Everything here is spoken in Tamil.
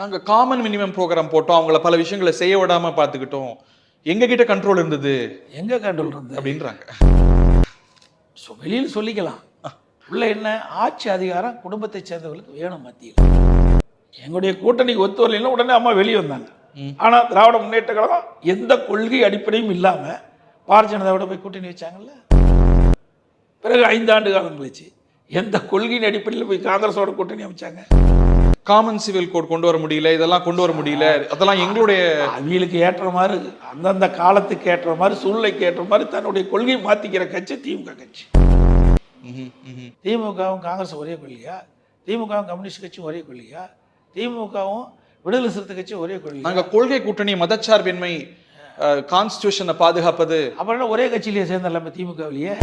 நாங்க காமன் மினிமம் ப்ரோக்ராம் போட்டோம். அவங்கள பல விஷயங்களை செய்ய விடாம பார்த்துக்கிட்டோம். எங்க கிட்ட கண்ட்ரோல் இருந்தது? எங்கே கண்ட்ரோல் இருந்தது? அப்படின்றாங்க. ஸோ வெளியில் சொல்லிக்கலாம். உள்ள என்ன? ஆட்சி அதிகாரம் குடும்பத்தை சேர்ந்தவர்களுக்கு வேணும் மத்தியில். எங்களுடைய கூட்டணிக்கு ஒத்து வரலைன்னா உடனே அம்மா வெளியே வந்தாங்க. ஆனால் திராவிட முன்னேற்ற கழகம் எந்த கொள்கை அடிப்படையும் இல்லாமல் பாரதிய ஜனதாவோட போய் கூட்டணி வச்சாங்கல்ல? பிறகு ஐந்தாண்டு காலம் கழிச்சு எந்த கொள்கையின் அடிப்படையில் போய் காங்கிரஸோட கூட்டணி அமைச்சாங்க? காமன் சிவில் கோட் கொண்டு வர முடியல இதெல்லாம் கொண்டு வர முடியல அதெல்லாம் எங்களுடைய அவங்களுக்கு ஏற்ற மாதிரி அந்தந்த காலத்துக்கு ஏற்ற மாதிரி சூழ்நிலைக்கு ஏற்ற மாதிரி தன்னுடைய கொள்கையை மாற்றிக்கிற கட்சி திமுக கட்சி. திமுகவும் காங்கிரஸ் ஒரே கொள்கையா? திமுகவும் கம்யூனிஸ்ட் கட்சியும் ஒரே கொள்கையா? திமுகவும் விடுதலை சிறுத்தை கட்சியும் ஒரே கொள்கையா? நாங்க கொள்கை கூட்டணி மதச்சார்பின்மை கான்ஸ்டியூஷனை பாதுகாப்பது. அப்புறம் ஒரே கட்சியிலேயே சேர்ந்த எல்லாமே திமுகவிலேயே?